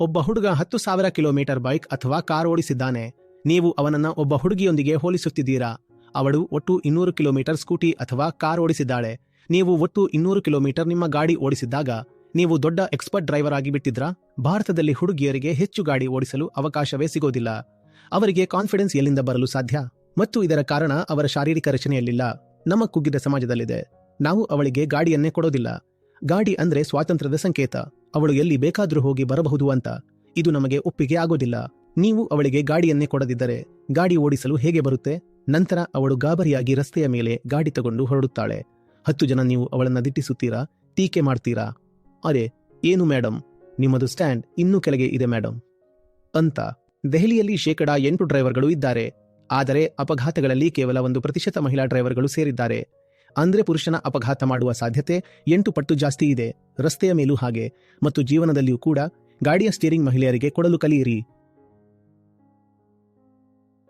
ಒಬ್ಬ ಹುಡುಗ ಹತ್ತು ಸಾವಿರ ಕಿಲೋಮೀಟರ್ ಬೈಕ್ ಅಥವಾ ಕಾರ್ ಓಡಿಸಿದ್ದಾನೆ. ನೀವು ಅವನನ್ನ ಒಬ್ಬ ಹುಡುಗಿಯೊಂದಿಗೆ ಹೋಲಿಸುತ್ತಿದ್ದೀರಾ. ಅವಳು ಒಟ್ಟು ಇನ್ನೂರು ಕಿಲೋಮೀಟರ್ ಸ್ಕೂಟಿ ಅಥವಾ ಕಾರ್ ಓಡಿಸಿದ್ದಾಳೆ. ನೀವು ಒಟ್ಟು ಇನ್ನೂರು ಕಿಲೋಮೀಟರ್ ನಿಮ್ಮ ಗಾಡಿ ಓಡಿಸಿದ್ದಾಗ ನೀವು ದೊಡ್ಡ ಎಕ್ಸ್ಪರ್ಟ್ ಡ್ರೈವರ್ ಆಗಿ ಬಿಟ್ಟಿದ್ರಾ? ಭಾರತದಲ್ಲಿ ಹುಡುಗಿಯರಿಗೆ ಹೆಚ್ಚು ಗಾಡಿ ಓಡಿಸಲು ಅವಕಾಶವೇ ಸಿಗೋದಿಲ್ಲ. ಅವರಿಗೆ ಕಾನ್ಫಿಡೆನ್ಸ್ ಎಲ್ಲಿಂದ ಬರಲು ಸಾಧ್ಯ? ಮತ್ತು ಇದರ ಕಾರಣ ಅವರ ಶಾರೀರಿಕ ರಚನೆಯಲ್ಲಿಲ್ಲ. ನಮ್ಮ ಕುಗ್ಗಿದ ಸಮಾಜದಲ್ಲಿದೆ. ನಾವು ಅವಳಿಗೆ ಗಾಡಿಯನ್ನೇ ಕೊಡೋದಿಲ್ಲ. ಗಾಡಿ ಅಂದ್ರೆ ಸ್ವಾತಂತ್ರ್ಯದ ಸಂಕೇತ. ಅವಳು ಎಲ್ಲಿ ಬೇಕಾದರೂ ಹೋಗಿ ಬರಬಹುದು ಅಂತ. ಇದು ನಮಗೆ ಒಪ್ಪಿಗೆ ಆಗೋದಿಲ್ಲ. ನೀವು ಅವಳಿಗೆ ಗಾಡಿಯನ್ನೇ ಕೊಡದಿದ್ದರೆ ಗಾಡಿ ಓಡಿಸಲು ಹೇಗೆ ಬರುತ್ತೆ? ನಂತರ ಅವಳು ಗಾಬರಿಯಾಗಿ ರಸ್ತೆಯ ಮೇಲೆ ಗಾಡಿ ತಗೊಂಡು ಹೊರಡುತ್ತಾಳೆ. ಹತ್ತು ಜನ ನೀವು ಅವಳನ್ನ ದಿಟ್ಟಿಸುತ್ತೀರಾ? ಟೀಕೆ ಮಾಡ್ತೀರಾ? ಅರೆ, ಏನು ಮೇಡಮ್ ನಿಮ್ಮದು ಸ್ಟ್ಯಾಂಡ್ ಇನ್ನೂ ಕೆಳಗೆ ಇದೆ ಮೇಡಮ್ ಅಂತ. ದೆಹಲಿಯಲ್ಲಿ ಶೇಕಡಾ ಎಂಟು ಡ್ರೈವರ್ಗಳು ಇದ್ದಾರೆ. ಆದರೆ ಅಪಘಾತಗಳಲ್ಲಿ ಕೇವಲ ಒಂದು ಪ್ರತಿಶತ ಮಹಿಳಾ ಡ್ರೈವರ್ಗಳು ಸೇರಿದ್ದಾರೆ. ಅಂದ್ರೆ ಪುರುಷನ ಅಪಘಾತ ಮಾಡುವ ಸಾಧ್ಯತೆ ಎಂಟು ಪಟ್ಟು ಜಾಸ್ತಿ ಇದೆ. ರಸ್ತೆಯ ಮೇಲೂ ಹಾಗೆ. ಮತ್ತು ಜೀವನದಲ್ಲಿಯೂ ಕೂಡ ಗಾಡಿಯ ಸ್ಟೀರಿಂಗ್ ಮಹಿಳೆಯರಿಗೆ ಕೊಡಲು ಕಲಿಯಿರಿ.